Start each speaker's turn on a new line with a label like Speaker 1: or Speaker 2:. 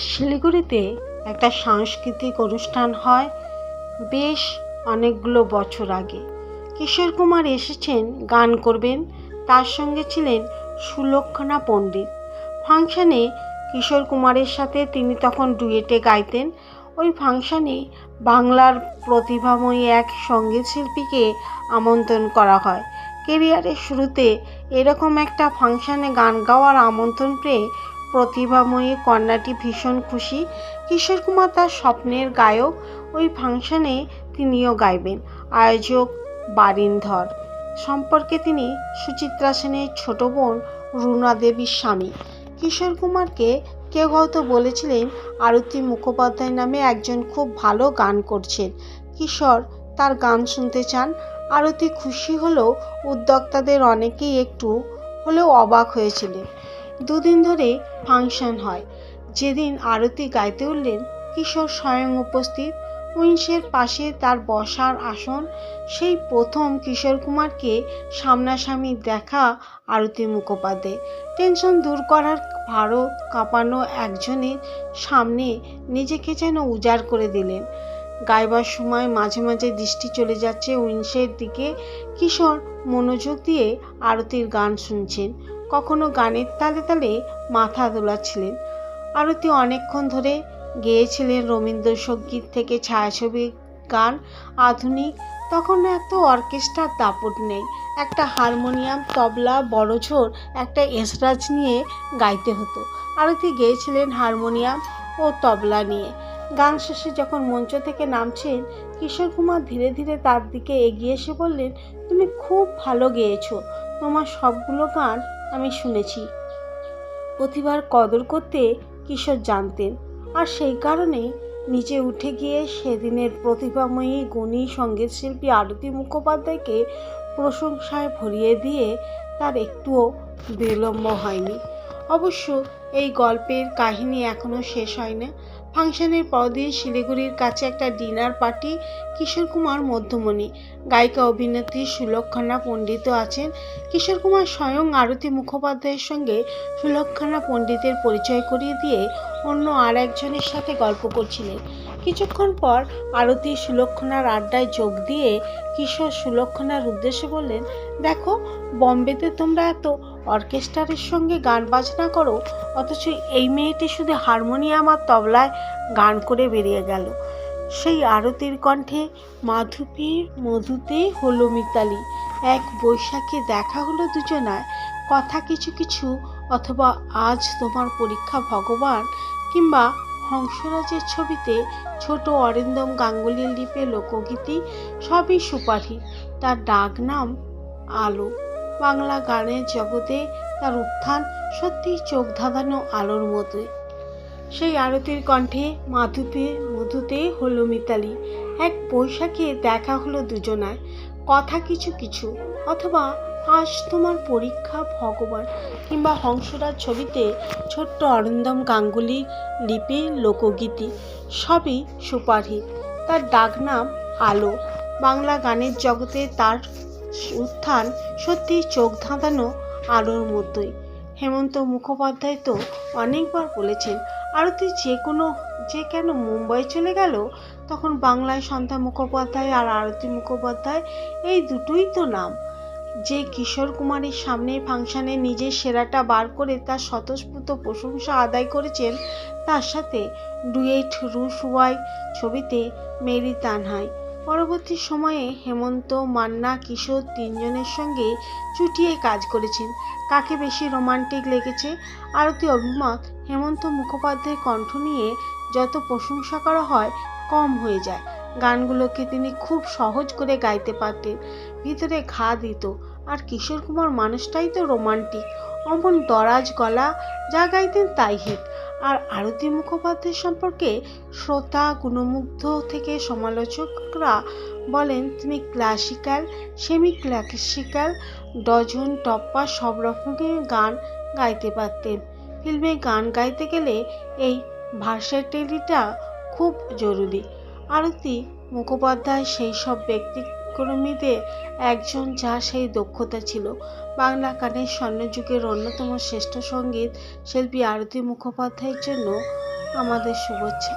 Speaker 1: শিলিগুড়িতে একটা সাংস্কৃতিক অনুষ্ঠান হয় বেশ অনেকগুলো বছর আগে। কিশোর কুমার এসেছেন, গান করবেন, তার সঙ্গে ছিলেন সুলক্ষণা পণ্ডিত। ফাংশনে কিশোর কুমারের সাথে তিনি তখন ডুয়েটে গাইতেন। ওই ফাংশনে বাংলার প্রতিভাময়ী এক সংগীত শিল্পীকে আমন্ত্রণ করা হয়। কেরিয়ারের শুরুতে এরকম একটা ফাংশানে গান গাওয়ার আমন্ত্রণ পেয়ে প্রতিভাময়ী কন্যাটি ভীষণ খুশি। কিশোর কুমার তার স্বপ্নের গায়ক। ওই ফাংশনে তিনিও গাইবেন। আয়োজক বারিন্ধর সম্পর্কে তিনি সুচিত্রা সেনের ছোট বোন রুনা দেবীর স্বামী। কিশোর কুমারকে কেউ হয়তো বলেছিলেন, আরতি মুখোপাধ্যায় নামে একজন খুব ভালো গান করছেন। কিশোর তার গান শুনতে চান। আরতি খুশি হলেও উদ্যোক্তাদের অনেকেই একটু হলেও অবাক হয়েছিলেন। দুদিন ধরে ফাংশন হয়। যেদিন আরতি গাইতে উঠলেন, কিশোর স্বয়ং উপস্থিত। উইন্সের পাশে তার বসার আসন, সেই প্রথম কিশোর কুমারকে সামনাসামনি দেখা আরতি মুখোপাধ্যায়। টেনশন দূর করার ভারত কাঁপানো একজনের সামনে নিজেকে যেন উজাড় করে দিলেন। গাইবার সময় মাঝে মাঝে দৃষ্টি চলে যাচ্ছে উইন্সের দিকে। কিশোর মনোযোগ দিয়ে আরতির গান শুনছেন। কখনো গানের তালে তালে মাথা দোলাচ্ছিলেন। আরতি অনেকক্ষণ ধরে গেয়েছিলেন রবীন্দ্রসঙ্গীত থেকে ছায়াছবি গান, আধুনিক। তখন এত অর্কেস্ট্রার দাপট নেই। একটা হারমোনিয়াম, তবলা, বড়ঝোর, একটা এসরাজ নিয়ে গাইতে হতো। আরতি গেয়েছিলেন হারমোনিয়াম ও তবলা নিয়ে। গান শেষে যখন মঞ্চ থেকে নামছেন, কিশোর কুমার ধীরে ধীরে তার দিকে এগিয়ে এসে বললেন, তুমি খুব ভালো গেয়েছো। তোমার সবগুলো গান আমি শুনেছি। প্রতিভার কদর করতে কিশোর জানতেন, আর সেই কারণে নিচে উঠে গিয়ে সেদিনের প্রতিভাময়ী গুণী সঙ্গীতশিল্পী আরতি মুখোপাধ্যায়কে প্রশংসায় ভরিয়ে দিয়ে তার একটুও বিলম্ব হয়নি। অবশ্য এই গল্পের কাহিনী এখনও শেষ হয় না। ফাংশনের পরদিন শিলিগুড়ির কাছে একটা ডিনার পার্টি কিশোর কুমার মধ্যমণি। গায়িকা অভিনেত্রী সুলক্ষণা পণ্ডিতও আছেন। কিশোর কুমার স্বয়ং আরতি মুখোপাধ্যায়ের সঙ্গে সুলক্ষণা পণ্ডিতের পরিচয় করিয়ে দিয়ে অন্য আর একজনের সাথে গল্প করছিলেন। কিছুক্ষণ পর আরতি সুলক্ষণার আড্ডায় যোগ দিয়ে কিশোর সুলক্ষণার উদ্দেশ্যে বললেন, দেখো, বম্বেতে তোমরা এত অর্কেস্ট্রারের সঙ্গে গান বাজনা করো, অথচ এই মেয়েটি শুধু হারমোনিয়াম আর তবলায় গান করে বেরিয়ে গেল। সেই আরতির কণ্ঠে মাধুপীর মধুতে হলো মিতালি। এক বৈশাখে দেখা হলো দুজনায়। কথা কিছু কিছু, অথবা আজ তোমার পরীক্ষা ভগবান, কিংবা হংসরাজের ছবিতে ছোট অরিন্দম গাঙ্গুলির লিপে লোকগীতি, সবই সুপারহিট তার ডাক নাম আলো। বাংলা গানের জগতে তার উত্থান সত্যিই চোখ ধাঁধানো আলোর মতোই। সেই আরতির কণ্ঠে মাধুপে মধুতে হলো মিতালি। এক বৈশাখে দেখা হলো দুজনায়। কথা কিছু কিছু, অথবা আজ তোমার পরীক্ষা ভগবান, কিংবা হংসরাজ ছবিতে ছোট্ট অরিন্দম গাঙ্গুলি লিপি, লোকগীতি, সবই সুপারহিট। তার ডাকনাম আলো। বাংলা গানের জগতে তার উত্থান সত্যি চোখ ধাঁধানো আলোর মতোই। হেমন্ত মুখোপাধ্যায় তো অনেকবার বলেছেন, আরতি যে কোনো, যে কেন মুম্বাই চলে গেল, তখন বাংলায় সন্ধ্যা মুখোপাধ্যায় আর আরতি মুখোপাধ্যায় এই দুটোই তো নাম। যে কিশোর কুমারের সামনে ফাংশানে নিজের সেরাটা বার করে তার স্বতঃস্ফূর্ত প্রশংসা আদায় করেছেন, তার সাথে ডুয়েট রুশ ওয়াই ছবিতে মেরি তানহাই। পরবর্তী সময়ে হেমন্ত, মান্না, কিশোর তিনজনের সঙ্গে চুটিয়ে কাজ করেছেন। কাকে বেশি রোমান্টিক লেগেছে? আরতি অভিমত, হেমন্ত মুখোপাধ্যায়ের কণ্ঠ নিয়ে যত প্রশংসা করা হয়, কম হয়ে যায়। গানগুলোকে তিনি খুব সহজ করে গাইতে পারতেন। ভিতরে ঘা দিত। আর কিশোর কুমার মানুষটাই তো রোমান্টিক। অমন দরাজ গলা যা গাইতেন তাই হিট। আর আরতি মুখোপাধ্যায় সম্পর্কে শ্রোতা, গুণমুগ্ধ থেকে সমালোচকরা বলেন, তিনি ক্লাসিক্যাল সেমি ক্লাসিক্যাল ডজন, টপ্পা সব রকমের গান গাইতে পারতেন। ফিল্মে গান গাইতে গেলে এই ভার্সেটেলিটা খুব জরুরি। আরতি মুখোপাধ্যায় সেই সব ব্যক্তি বিক্রমীদের একজন যার সেই দক্ষতা ছিল। বাংলা গানের স্বর্ণযুগের অন্যতম শ্রেষ্ঠ সংগীত শিল্পী আরতি মুখোপাধ্যায়ের জন্য আমাদের শুভেচ্ছা।